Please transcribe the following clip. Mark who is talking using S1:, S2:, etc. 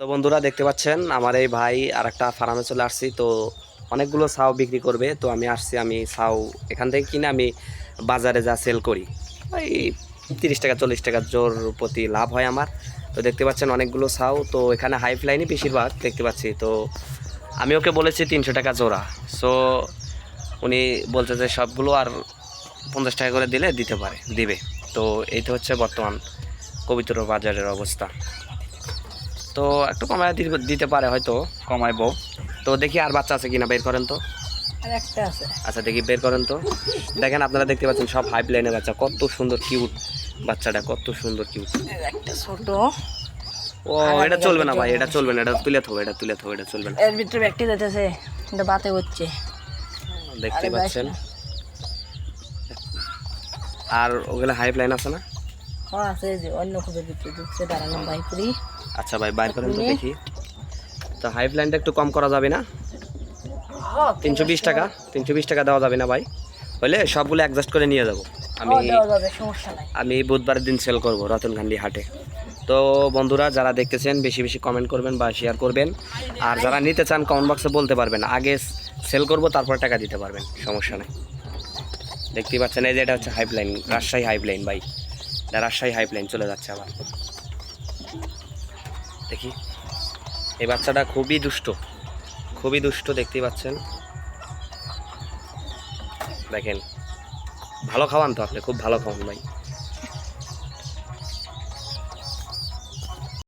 S1: তো বন্ধুরা দেখতে পাচ্ছেন, আমার এই ভাই আর একটা ফার্মে চলে আসছি, তো অনেকগুলো সাউ বিক্রি করবে। তো আমি আসছি, আমি সাউ এখান থেকে কিনে আমি বাজারে যা সেল করি। ওই তিরিশ টাকা, চল্লিশ টাকা জোর প্রতি লাভ হয় আমার। তো দেখতে পাচ্ছেন অনেকগুলো সাউ তো এখানে হাই ফ্লাইনই বেশিরভাগ দেখতে পাচ্ছি। তো আমি ওকে বলেছি তিনশো টাকা জোড়া। সো উনি বলছে যে সবগুলো আর পঞ্চাশ টাকা করে দিলে দিতে পারে, দিবে। তো এই তো হচ্ছে বর্তমান কবিতর বাজারের অবস্থা। তো একটু কমায় দিতে পারে হয়তো কমাইবো। তো দেখি আর বাচ্চা আছে কিনা বের করেন তো। আচ্ছা দেখি বের করেন তো। দেখেন আপনারা দেখতে পাচ্ছেন সব হাই প্লেনের বাচ্চা। কত সুন্দর কিউট বাচ্চাটা কত সুন্দর কিউট
S2: একটা ছোট।
S1: ও এটা চলবে না ভাই এটা চলবে না এটা তুলে থাকো এটা তুলে থাকো এটা চলবে না।
S2: এর ভিতরে ব্যাগটি যেতেছে এটা বাতে হচ্ছে।
S1: দেখতে পাচ্ছেন। আর ওগুলো হাই প্লাইন আছে না?
S2: হ্যাঁ আছে যে অন্য খুবই ভিতরে ঢুকছে দাঁড়ানো বাই করি
S1: আচ্ছা ভাই বাইর করেন তো দেখি। তো হাই প্লাইনটা একটু কম করা যাবে না?
S2: হ্যাঁ,
S1: তিনশো বিশ টাকা তিনশো বিশ। টাকা দেওয়া যাবে না ভাই? হলে সবগুলো অ্যাডজাস্ট করে নিয়ে যাব। আমি
S2: হ্যাঁ,
S1: আমি বুধবারের দিন সেল করব রতনখান্ডি হাটে। তো বন্ধুরা যারা দেখতেছেন বেশি বেশি কমেন্ট করবেন বা শেয়ার করবেন। আর যারা নিতে চান কমেন্ট বক্সে বলতে পারবেন। আগে সেল করব তারপর টাকা দিতে পারবেন। সমস্যা নেই। দেখতেই পাচ্ছেন এই যে এটা হচ্ছে হাইপলাইন রাজশাহী হাইপলাইন ভাই। এটা রাজশাহী হাইপলাইন চলে যাচ্ছে আবার। দেখি। এই বাচ্চাটা খুবই দুষ্ট। খুবই দুষ্ট, দেখতেই পাচ্ছেন। দেখেন। ভালো খাওয়ান তো আপনি, খুব ভালো খাওয়ান ভাই।